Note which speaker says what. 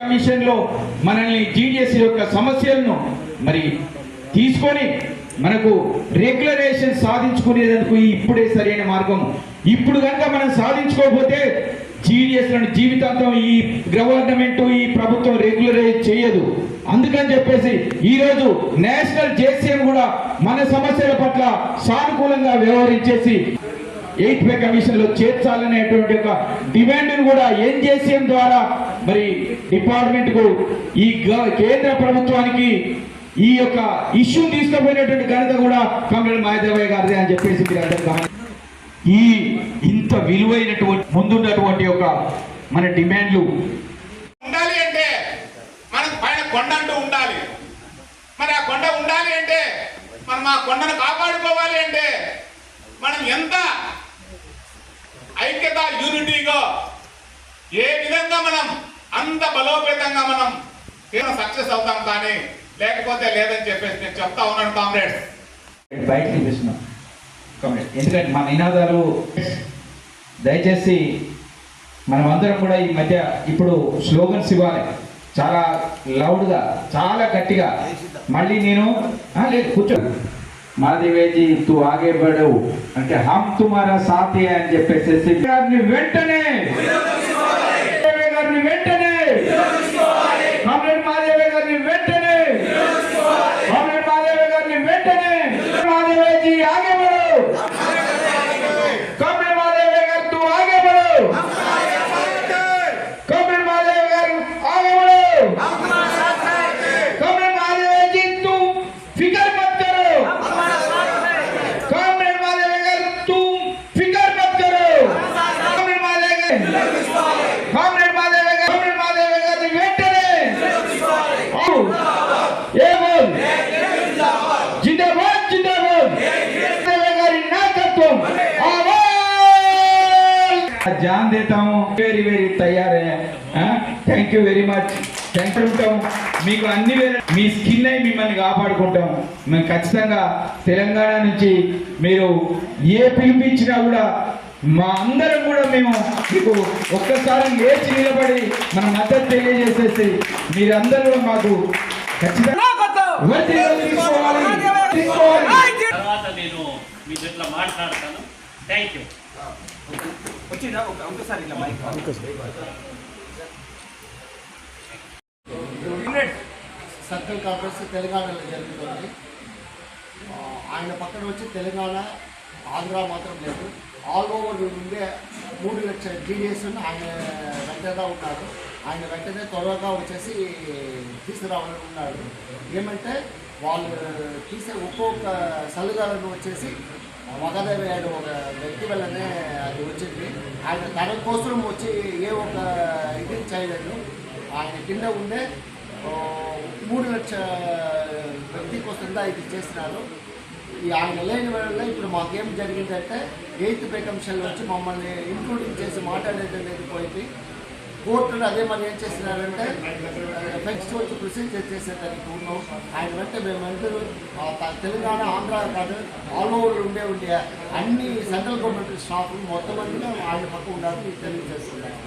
Speaker 1: కమిషన్లో మనల్ని జీడిఎస్ యొక్క సమస్యలను మరి తీసుకొని మనకు రెగ్యులరేషన్ సాధించుకునేందుకు ఇప్పుడే సరైన మార్గం. ఇప్పుడు కనుక మనం సాధించుకోకపోతే జీడిఎస్లను జీవితాంతం ఈ గవర్నమెంట్ ఈ ప్రభుత్వం రెగ్యులరైజ్ చేయదు. అందుకని చెప్పేసి ఈరోజు నేషనల్ జేసీఎం కూడా మన సమస్యల పట్ల సానుకూలంగా వ్యవహరించేసి ఎయిత్ పే కమిషన్లో చేర్చాలనేటువంటి ఒక డిమాండ్ను కూడా ఎన్జేసీఎం ద్వారా మరి డిపార్ట్మెంట్కు ఈ గ- కేంద్ర ప్రభుత్వానికి ఈ యొక్క ఇష్యూ తీసుకుపోయినటువంటి ఘనత కూడా కమల మాధవయ్య గారిదే అని చెప్పేసి మీరు అందరూ ఈ ఇంత విలువైనటువంటి ముందున్నటువంటి ఒక మన డిమాండ్లు.
Speaker 2: ఉండాలి అంటే మనం పైన కొండ అంటూ ఉండాలి. మరి ఆ కొండ ఉండాలి అంటే మనం ఆ కొండను కాపాడుకోవాలి అంటే మనం ఎంత ఐక్యత యూనిటీగా ఏ విధంగా మనం అంత బలోపేతంగా మనం సక్సెస్ అవుతాం కానీ లేకపోతే లేదని చెప్పేసి నేను చెప్తా ఉన్నాను కామ్రేడ్స్.
Speaker 1: బయట చూపిస్తున్నాం కామ్రేడ్. ఎందుకంటే మా నినాదాలు దయచేసి మనం అందరం కూడా ఈ మధ్య ఇప్పుడు స్లోగన్స్ ఇవ్వాలి. చాలా లౌడ్గా చాలా గట్టిగా. మళ్ళీ నేను లేదు కూర్చో. మాదివేజీ తూ ఆగే బడు అంటే హమ్ తుమారా సాథే అని చెప్పేసి గారిని వెంటనే గారిని వెంటనే కామ్రేడ్ जान देता हूँ वेरी वेरी तैयार है thank you very much thank you ఉంటాం మీకు అన్ని వేళ మీ స్కిన్ అయి మిమ్మల్ని కాపాడుకుంటాం మేము ఖచ్చితంగా తెలంగాణ నుంచి మీరు ఏ పిలిపించినా కూడా మా అందరం కూడా మేము మీకు ఒక్కసారి లేచి నిలబడి మన మద్దతు తెలియజేసేసి మీరందరూ కూడా మాకు ఖచ్చితంగా
Speaker 3: మీ జట్ల మాట్లాడతాను థ్యాంక్ యూ
Speaker 4: సర్కిల్ కాంగ్రెస్ తెలంగాణలో జరుగుతుంది. ఆయన పక్కన వచ్చి తెలంగాణ ఆంధ్ర మాత్రం లేదు. ఆల్ ఓవర్ ఉండే మూడు లక్షల జీడిఎస్ ఆయన వెంటనే ఉన్నారు ఆయన వెంటనే త్వరగా వచ్చేసి తీసుకురావాలని ఉన్నాడు. ఏమంటే వాళ్ళు తీసే ఒక్కొక్క సలుగాలను వచ్చేసి మగదేవి ఆయన ఒక వ్యక్తి వల్లనే అది వచ్చింది. ఆయన తన కోసం వచ్చి ఏ ఒక ఇది చేయలేదు. ఆయన కింద ఉండే మూడు లక్షల వ్యక్తి కోసంగా ఇది చేస్తున్నారు ఈ ఆయన లేని వల్ల ఇప్పుడు మాకేం జరిగిందంటే ఎయిత్ పే వచ్చి మమ్మల్ని ఇంక్లూడింగ్ చేసి మాట్లాడేది అనేది పోయింది. కోర్టులు అదే మరి ఏం చేసినారంటే నెక్స్ట్ వచ్చి ప్రొసీజర్ చేసేదానికి ఉన్నాం ఆయన వెంట మేమందరూ తెలంగాణ ఆంధ్ర కాదు ఆల్ ఓవర్ ఉండే ఉండే అన్ని సెంట్రల్ గవర్నమెంట్ స్టాఫ్ మొత్తం మంది ఆయన పక్క ఉండాలని తెలియజేస్తున్నారు.